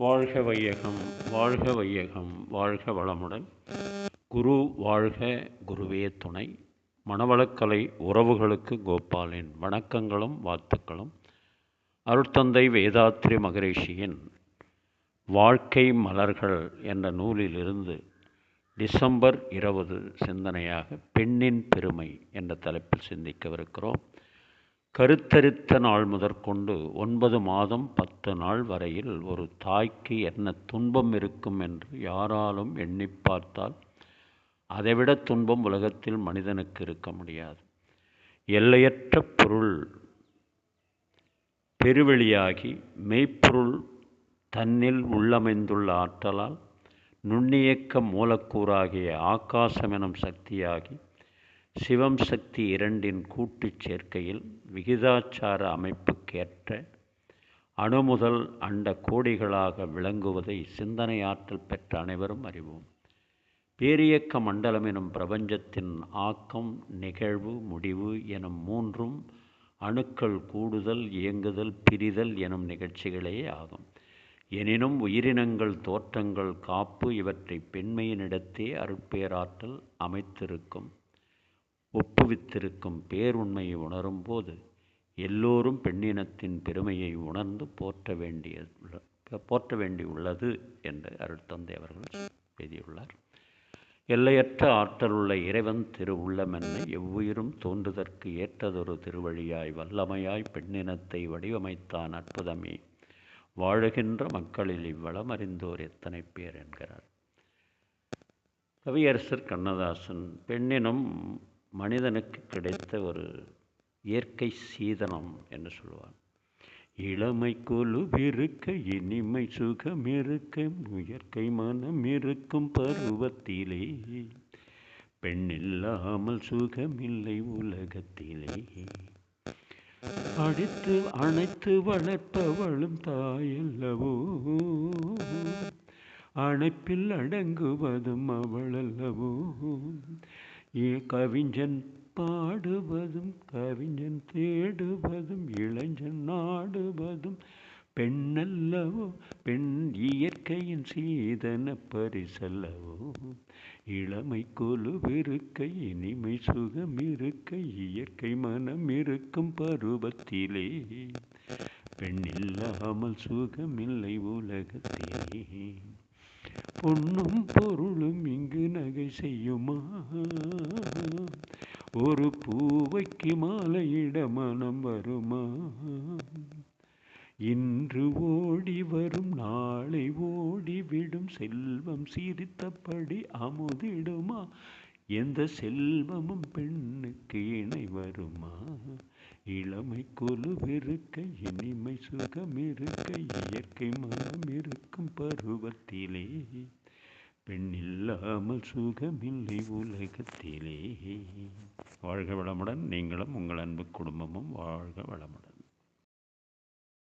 வாழ்க வையகம் வாழ்க வையகம் வாழ்க வளமுடன். குரு வாழ்க குருவே துணை. மணவளக்கலை உறவுகளுக்கு கோபாலின் வணக்கங்களும் வாழ்த்துக்களும். அருட்தந்தை வேதாத்ரி மகரிஷியின் வாழ்க்கை மலர்கள் என்ற நூலிலிருந்து டிசம்பர் இருபது சிந்தனையாக பெண்ணின் பெருமை என்ற தலைப்பில் சிந்திக்கவிருக்கிறோம். கருத்தரித்த நாள் முதற்கொண்டு ஒன்பது மாதம் பத்து நாள் வரையில் ஒரு தாய்க்கு என்ன துன்பம் இருக்கும் என்று யாராலும் எண்ணி பார்த்தால் அதைவிட துன்பம் உலகத்தில் மனிதனுக்கு இருக்க முடியாது. எல்லையற்ற பொருள் பெருவெளியாகி மெய்ப்பொருள் தன்னில் உள்ளமைந்துள்ள ஆற்றலால் நுண்ணியக்க மூலக்கூறாகிய ஆகாசம் எனும் சக்தியாகி சிவம் சக்தி இரண்டின் கூட்டுச் சேர்க்கையில் விகிதாச்சார அமைப்புக்கேற்ற அணு முதல் அண்ட கோடிகளாக விளங்குவதை சிந்தனை ஆற்றல் பெற்ற அனைவரும் அறிவோம். பேரியக்க மண்டலம் எனும் பிரபஞ்சத்தின் ஆக்கம் நிகழ்வு முடிவு எனும் மூன்றும் அணுக்கள் கூடுதல் இயங்குதல் பிரிதல் எனும் நிகழ்ச்சிகளே ஆகும். எனினும் உயிரினங்கள் தோற்றங்கள் காப்பு இவற்றை பெண்மையினிடத்தே அருட்பேராற்றல் அமைத்திருக்கும். ஒப்புவித்திருக்கும் பேருண்மையை உணரும்போது எல்லோரும் பெண்ணினத்தின் பெருமையை உணர்ந்து போற்ற வேண்டிய போற்ற வேண்டியுள்ளது என்று அருட்தந்தை அவர்கள் எழுதியுள்ளார். எல்லையற்ற ஆற்றலுள்ள இறைவன் திரு உள்ளமென்னை எவ்வுயிரும் தோன்றுதற்கு ஏற்றதொரு திருவழியாய் வல்லமையாய் பெண்ணினத்தை வடிவமைத்தான் அற்புதமே. வாழுகின்ற மக்களில் இவ்வளம் அறிந்தோர் எத்தனை பேர்? என்கிறார். கவியரசர் கண்ணதாசன் பெண்ணினம் மனிதனுக்கு கிடைத்த ஒரு இயற்கை சீதனம் என்று சொல்லுவான் இளமை கொலுவிருக்க இனிமை சுகம் இருக்க இயற்கை மனம் இருக்கும் பருவத்திலே. பெண்ணில்லாமல் சுகமில்லை உலகத்திலே. அடித்து அணைத்து வளர்ப்பவளும் தாயல்லவோ. அணைப்பில் அடங்குவதும் அவளல்லவோ. ஏ கவிஞன் பாடுவதும் கவிஞன் தேடுவதும் இளைஞன் நாடுவதும் பெண்ணல்லவோ பெண் இயற்கையின் சீதன பரிசல்லவோ. இளமை கொலுவிருக்க இனிமை சுகம் இருக்க இயற்கை மனம் இருக்கும் பருவத்திலே. பெண்ணில்லாமல் சுகமில்லை உலகத்திலே. பொன்னும் பொருளும் இங்கு நகை செய்யுமா? ஒரு பூவைக்கு மாலையிட மனம் வருமா? இன்று ஓடி வரும் நாளை ஓடிவிடும் செல்வம் சிரித்தபடி அமுதிடுமா? எந்த செல்வமும் பெண்ணுக்கு இணை வருமா? இளமை கொலுவிருக்க இனிமை சுகம் இருக்க இயற்கை மனம் இருக்கும் பருவத்திலே பெண்ணில்லாமல் சுகமில்லை உலகத்திலே. வாழ்க வளமுடன். நீங்களும் உங்கள் அன்பு குடும்பமும் வாழ்க வளமுடன்.